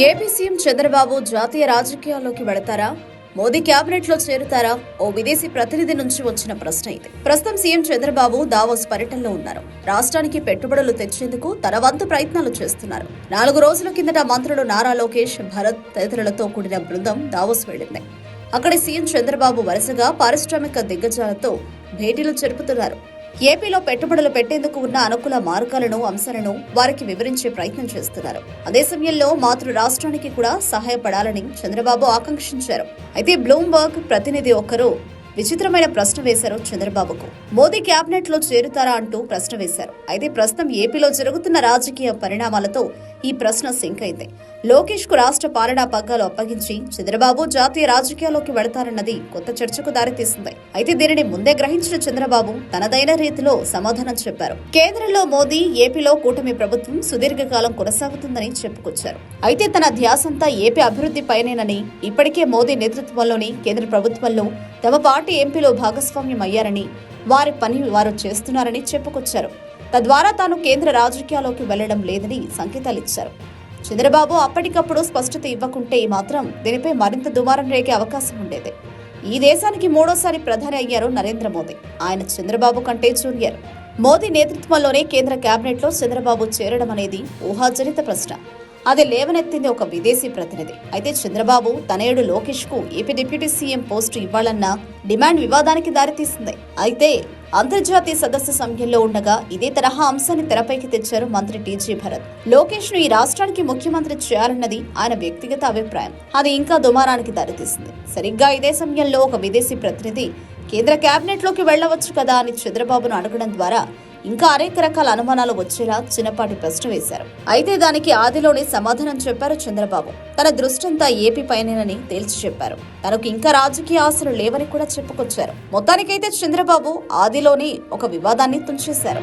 AP CM Chandrababu జాతీయ రాజకీయాల్లోకి వెళతారా? మోదీ కేబినెట్లో చేరుతారా? ఓ విదేశీ ప్రతినిధి నుంచి వచ్చిన ప్రశ్న ఇది. ప్రస్తుతం సీఎం చంద్రబాబు దావోస్ పర్యటనలో ఉన్నారు. రాష్ట్రానికి పెట్టుబడులు తెచ్చేందుకు తన వంతు ప్రయత్నాలు చేస్తున్నారు. నాలుగు రోజుల కిందట మంత్రులు నారా లోకేష్ భరత్ తదితరులతో కూడిన బృందం దావోస్ వెళ్ళింది అక్కడి సీఎం చంద్రబాబు వరుసగా పారిశ్రామిక దిగ్గజాలతో భేటీలు జరుపుతున్నారు. ఏపీలో పెట్టుబడులు పెట్టేందుకు ఉన్న అనుకూల మార్గాలను అంశాలను వారికి వివరించే ప్రయత్నం చేస్తున్నారు. అదే సమయంలో మాతృ రాష్ట్రానికి కూడా సహాయపడాలని చంద్రబాబు ఆకాంక్షించారు. అయితే బ్లూంబర్గ్ ప్రతినిధి ఒకరు విచిత్రమైన ప్రశ్న వేశారు చంద్రబాబుకు. మోదీ కేబినెట్లో చేరుతారా అంటూ ప్రశ్న వేశారు. అయితే ప్రస్తుతం ఏపీలో జరుగుతున్న రాజకీయ పరిణామాలతో ఈ ప్రశ్న సింక్ అయింది. లోకేష్కు రాష్ట్ర పాలనా పగ్గాలు అప్పగించి చంద్రబాబు జాతీయ రాజకీయాల్లోకి వెళతారన్నది కొత్త చర్చకు దారితీసింది. అయితే దీనిని ముందే గ్రహించిన చంద్రబాబు తనదైన రీతిలో సమాధానం చెప్పారు. కేంద్రంలో మోదీ ఏపీలో కూటమి ప్రభుత్వం సుదీర్ఘకాలం కొనసాగుతుందని చెప్పుకొచ్చారు. అయితే తన ధ్యాసంతా ఏపీ అభివృద్ధి పైనేనని ఇప్పటికే మోదీ నేతృత్వంలోని కేంద్ర ప్రభుత్వంలో తమ పార్టీ ఎంపీలో భాగస్వామ్యం అయ్యారని వారి పని వారు చేస్తున్నారని చెప్పుకొచ్చారు. తద్వారా తాను కేంద్ర రాజకీయాల్లోకి వెళ్ళడం లేదని సంకేతాలిచ్చారు. చంద్రబాబు అప్పటికప్పుడు స్పష్టత ఇవ్వకుంటే మాత్రం దీనిపై మరింత దుమారం రేగే అవకాశం ఉండేది. ఈ దేశానికి మూడోసారి ప్రధాని అయ్యారు నరేంద్ర మోదీ. ఆయన చంద్రబాబు కంటే జూనియర్. మోదీ నేతృత్వంలోనే కేంద్ర కేబినెట్లో చంద్రబాబు చేరడం అనేది ఊహాజనిత ప్రశ్న. అది లేవనెత్తింది ఒక విదేశీ ప్రతినిధి. అయితే చంద్రబాబు తనయుడు లోకేష్కు ఏపీ డిప్యూటీ సీఎం పోస్టు ఇవ్వాలన్న డిమాండ్ వివాదానికి దారితీసింది. అయితే అంతర్జాతీయ సదస్సు సమయంలో ఉండగా ఇదే తరహా అంశాన్ని తెరపైకి తెచ్చారు మంత్రి టీజీ భరత్. లోకేష్ను ఈ రాష్ట్రానికి ముఖ్యమంత్రి చేయాలన్నది ఆయన వ్యక్తిగత అభిప్రాయం. అది ఇంకా దుమారానికి దారితీసింది. సరిగ్గా ఇదే సమయంలో ఒక విదేశీ ప్రతినిధి కేంద్ర కేబినెట్లోకి వెళ్ళవచ్చు కదా అని చంద్రబాబును అడగడం ద్వారా ఇంకా అనేక రకాల అనుమానాలు వచ్చేలా చిన్నపాటి ప్రశ్న వేశారు. అయితే దానికి ఆదిలోనే సమాధానం చెప్పారు చంద్రబాబు. తన దృష్టంతా ఏపీ పైనేనని తేల్చి చెప్పారు. తనకు ఇంకా రాజకీయ ఆశలు లేవని కూడా చెప్పుకొచ్చారు. మొత్తానికైతే చంద్రబాబు ఆదిలోనే ఒక వివాదాన్ని తుంచేశారు